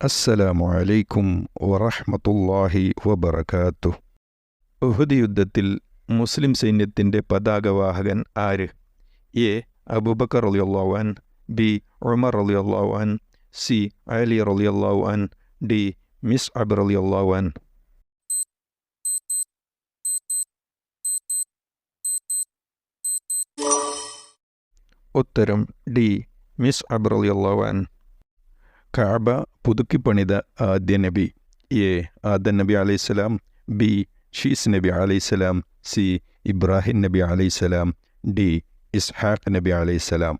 അസ്സലാമു അലൈക്കും വറഹ്മത്തുള്ളാഹി വബറകാത്തു ഉഹുദ് യുദ്ധത്തിൽ മുസ്ലിം സൈന്യത്തിൻ്റെ പതാകവാഹകൻ ആര് എ അബൂബക്കർ റളിയല്ലാഹു അൻ ബി ഉമർ റളിയല്ലാഹു അൻ സി അലി റളിയല്ലാഹു അൻ ഡി മിസ് അബ് റളിയല്ലാഹു അൻ ഉത്തരം ഡി മിസ് അബ് റളിയല്ലാഹു അൻ കഅബ പുതുക്കിപ്പണിത ആദ്യ നബി. എ. ആദൻ നബി അലൈഹിസ്സലാം ബി. ഷീസ് നബി അലൈഹിസ്സലാം സി. ഇബ്രാഹിം നബി അലൈഹിസ്സലാം ഡി. ഇസ്ഹാഖ് നബി അലൈഹിസ്സലാം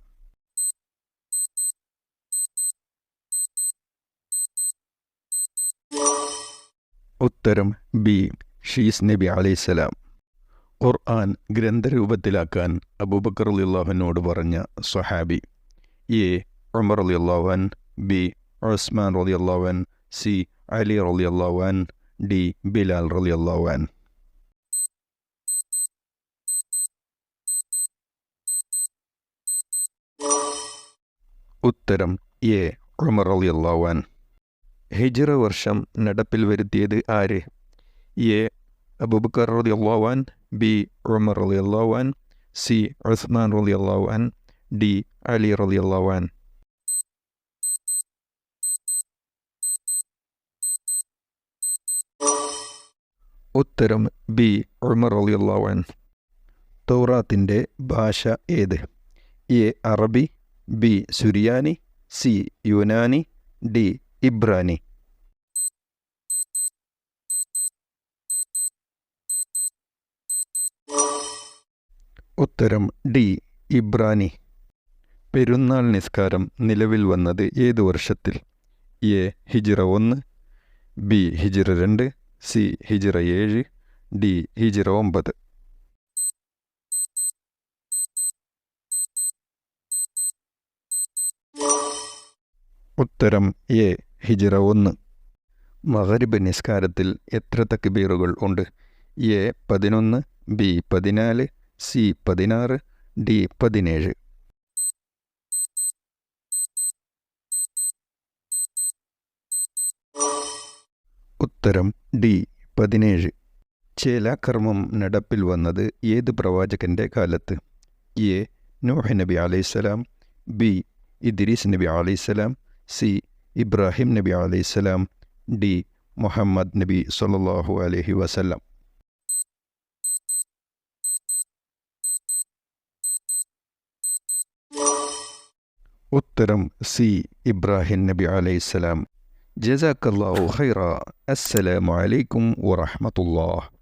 ഉത്തരം ബി. ഷീസ് നബി അലൈഹിസ്സലാം ഖുർആൻ ഗ്രന്ഥരൂപത്തിലാക്കാൻ അബൂബക്കർ അലിയുള്ളാഹുവിനോട് പറഞ്ഞ സ്വഹാബി. എ. ഉമർ അലി അൻ ബി. ഉസ്മാൻ റളിയല്ലാഹു അൻ സി അലി റളിയല്ലാഹു അൻ ഡി ബിലാൽ റളിയല്ലാഹു അൻ ഉത്തരം എ ഉമർ റളിയല്ലാഹു അൻ ഹിജ്റ വർഷം നടപ്പിൽ വരുത്തിയത് ആര്? എ അബൂബക്കർ റളിയല്ലാഹു അൻ ബി ഉമർ റളിയല്ലാഹു അൻ സി ഉസ്മാൻ റളിയല്ലാഹു അൻ ഡി അലി റളിയല്ലാഹു അൻ ഉത്തരം ബി. ഉമർ അൻ തൗറാത്തിന്റെ ഭാഷ ഏത്? എ. അറബി B. Suriyani C. Unani D. ഇബ്രാനി. ഉത്തരം ഡി. ഇബ്രാനി. പെരുന്നാൾ നിസ്കാരം നിലവിൽ വന്നത് ഏത് വർഷത്തിൽ? എ. ഹിജിറ ഒന്ന് ബി. ഹിജിറ രണ്ട് സി ഹിജിറ ഏഴ് ഡി ഹിജിറ ഒമ്പത്. ഉത്തരം എ ഹിജിറ ഒന്ന്. മഹരിബ് നിസ്കാരത്തിൽ എത്ര തക്ബീറുകൾ ഉണ്ട്? എ പതിനൊന്ന് ബി പതിനാല് സി പതിനാറ് ഡി പതിനേഴ്. ഉത്തരം ഡി പതിനേഴ്. ചേലാകർമ്മം നടപ്പിൽ വന്നത് ഏത് പ്രവാചകന്റെ കാലത്ത്? എ നോഹ നബി അലൈഹിസ്സലാം ബി ഇദ്രീസ് നബി അലൈഹിസ്സലാം സി ഇബ്രാഹിം നബി അലൈഹിസ്സലാം ഡി മുഹമ്മദ് നബി സല്ലല്ലാഹു അലഹി വസല്ലം. ഉത്തരം സി ഇബ്രാഹിം നബി جزاك الله خيرا. السلام عليكم ورحمة الله.